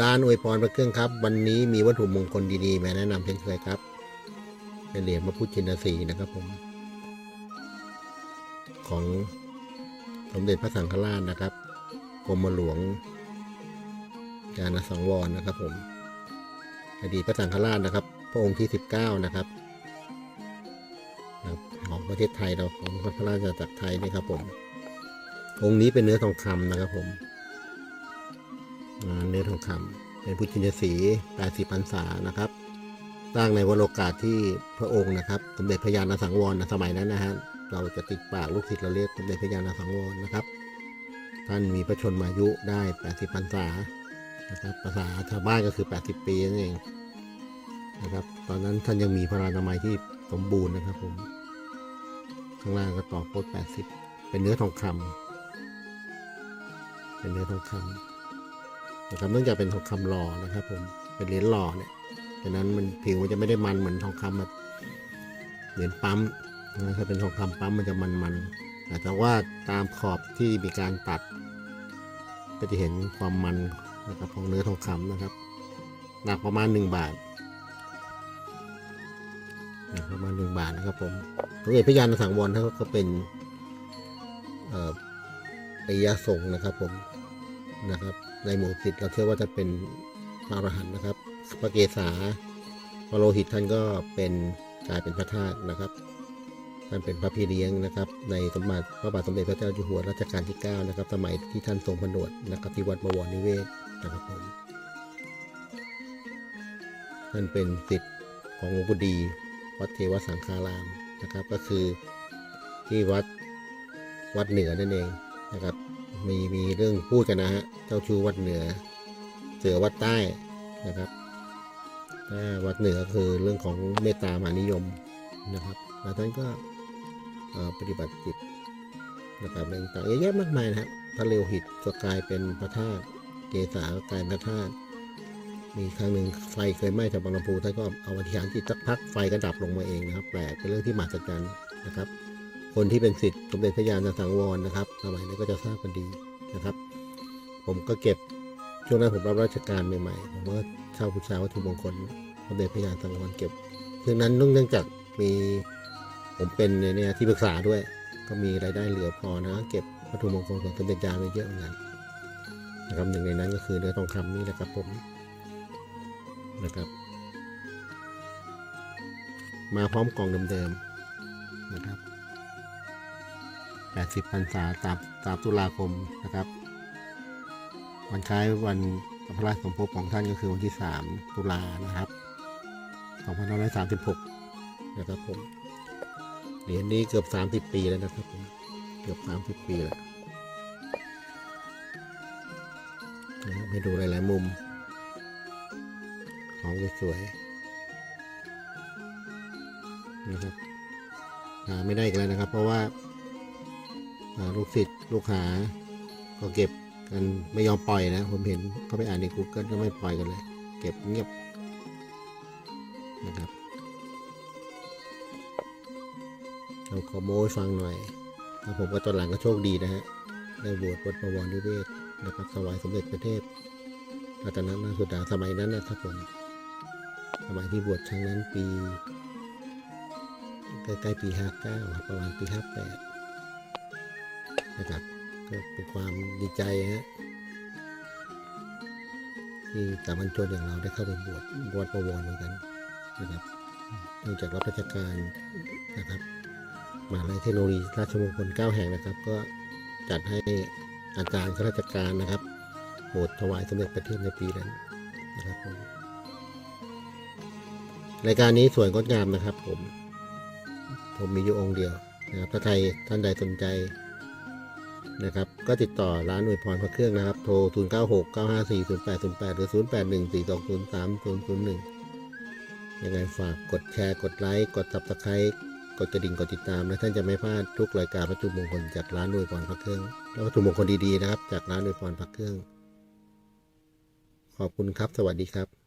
ร้านอวยพรพระเครื่องครับ วันนี้มีวัตถุมงคลดีๆมาแนะนำเช่นเคยครับเป็นเหรียญพระพุทธชินสีนะครับผม ของสมเด็จพระสังฆราชนะครับกรมหลวงยานสังวรนะครับผมอดีตพระสังฆราชนะครับ พระองค์ที่ 19 นะครับครับของประเทศไทยเราของพระราชจักรไทยนี่ครับผม องค์นี้เป็นเนื้อทองคำนะครับผม เนื้อทองคำเป็นพุทธชินสี80พรรษานะครับ สร้างในวโรกาสที่พระองค์นะครับ สมเด็จพระยาณสังวรนะสมัยนั้นนะฮะเราจะติดปากลูกศิษย์เราเรียกสมเด็จพระยาณสังวรนะครับ ท่านมีพระชนมายุได้ 80พรรษานะครับภาษาชาวบ้านก็คือ 80 ปีนั่นเองนะครับตอนนั้นท่านยังมีพระรานามัยที่สมบูรณ์นะครับผมข้างล่างก็ต่อโคตร80 เป็นเนื้อทองคำเป็นเนื้อทองคำ นะครับเนื่องจากเป็นทองคำหล่อนะครับผมเป็นเหรียญหล่อเนี่ยฉะนั้นมันผิวมันจะไม่ได้มันเหมือนทองคำแบบเหรียญปั๊มนะถ้าเป็นทองคำปั๊มมันจะมันๆแต่ว่าตามขอบที่มีการตัด ก็จะเห็นความมันนะครับของเนื้อทองคำนะครับหนักประมาณหนึ่งบาทหนักประมาณหนึ่งบาทนะครับผมสมเด็จพยาณสังวรท่านก็เป็นเอ่อปริยสงนะครับผมนะครับ ในหมู่สิทธิ์เราเชื่อว่าจะเป็นพระอรหันต์นะครับพระเกศาพระโลหิตท่านก็เป็นกลายเป็นพระธาตุนะครับท่านเป็นพระพี่เลี้ยงนะครับ ในสมบัติพระบาทสมเด็จพระเจ้าอยู่หัวรัชกาลที่ 9 นะครับ สมัยที่ท่านทรงผนวดนะครับที่วัดบวรนิเวศนะครับผมท่านเป็นสิทธิ์ของหลวงปู่ดีวัดเทวสังฆารามนะครับ ก็คือที่วัดวัดเหนือนั่นเองนะครับ มีมีเรื่องพูดกันนะฮะเจ้าชูวัดเหนือ เสือวัดใต้นะครับถ้าวัดเหนือคือเรื่องของเมตตามหานิยมนะครับแล้วท่านก็ปฏิบัติจิตนะครับอะไรต่างๆเยอะแยะมากมายนะครับพระเร็วหิตก็กลายเป็นพระธาตุเกศาก็กลายเป็นพระธาตุมีครั้งหนึ่งไฟเคยไหม้แถวบางลำพูท่านก็เอาอธิษฐานจิตสักพักไฟก็ดับลงมาเองนะครับ แปลกเป็นเรื่องที่มหัศจรรย์นะครับ คนที่เป็นสิทธิ์สมเด็จพระยาณสังวรนะครับ สมัยนี้นก็จะทราบกันดีนะครับ ผมก็เก็บช่วงนั้นผมรับราชการใหม่ๆผมก็เช่าบูชาวัตถุมงคลสมเด็จพระยาณสังวรเก็บเรื่องนั้นเนื่องจากมีผมเป็นในเนี่ยที่ปรึกษาด้วย ก็มีรายได้เหลือพอนะ เก็บวัตถุมงคลของสมเด็จยาไปเยอะเหมือนกันนะครับหนึ่งในนั้นก็คือเนื้อทองคำนี่แหละครับผมนะครับ มาพร้อมกล่องเดิมๆนะครับ 80พรรษาตามตามตุลาคมนะครับ วันคล้ายวันพระราชสมภพของท่านก็คือวันที่ 3 ตุลานะครับ2536 นะครับผมเหรียญนี้เกือบ 30 ปีแล้วนะครับผมเกือบ 30 ปีแล้วนะครับให้ดูหลาย ๆ มุม ของสวยๆนะครับหาไม่ได้อีกแล้วนะครับ เพราะว่าอ่า ลูกศิษย์ลูกหา ก็เก็บกันไม่ยอมปล่อยนะ ผมเห็นเขาไปอ่านใน Google ก็ไม่ปล่อยกันเลย เก็บเงียบนะครับเราขอโม้ฟังหน่อยแล้วผมก็ตอนหลังก็โชคดีนะฮะได้บวชวัดประวรนิเวศนะครับสวายสมเด็จพระเทพรัตนนาสุดาสมัยนั้นนะครับผมสมัยที่บวชครั้งนั้นปีใกล้ๆปี 59ครับประมาณปี 58 นะครับ ก็เป็นความดีใจฮะที่สามัญชนอย่างเราได้เข้าไปบวชบวชประวรเหมือนกันนะครับเนื่องจากรับราชการนะครับมหาลัยเทคโนโลยีราชมงคลเก้าแห่งนะครับ ก็จัดให้อาจารย์ข้าราชการนะครับโปรดถวายสมเด็จพระเทพในปีนั้นนะครับผมรายการนี้สวยงดงามนะครับผม ผมมีอยู่องค์เดียวนะครับถ้าใครท่านใดสนใจ นะครับ ก็ติดต่อร้านอวยพรพระเครื่องนะครับ โทร 0 9 6 9 5 4 0 8 0 8 หรือ 0 8 1 4 2 0 3 0 0 1 ยังไงฝากกดแชร์ กดไลค์ กด subscribe กดกระดิ่ง กดติดตาม และท่านจะไม่พลาดทุกรายการวัตถุมงคลจากร้านอวยพรพระเครื่อง และวัตถุมงคลดีๆนะครับ จากร้านอวยพรพระเครื่อง ขอบคุณครับ สวัสดีครับ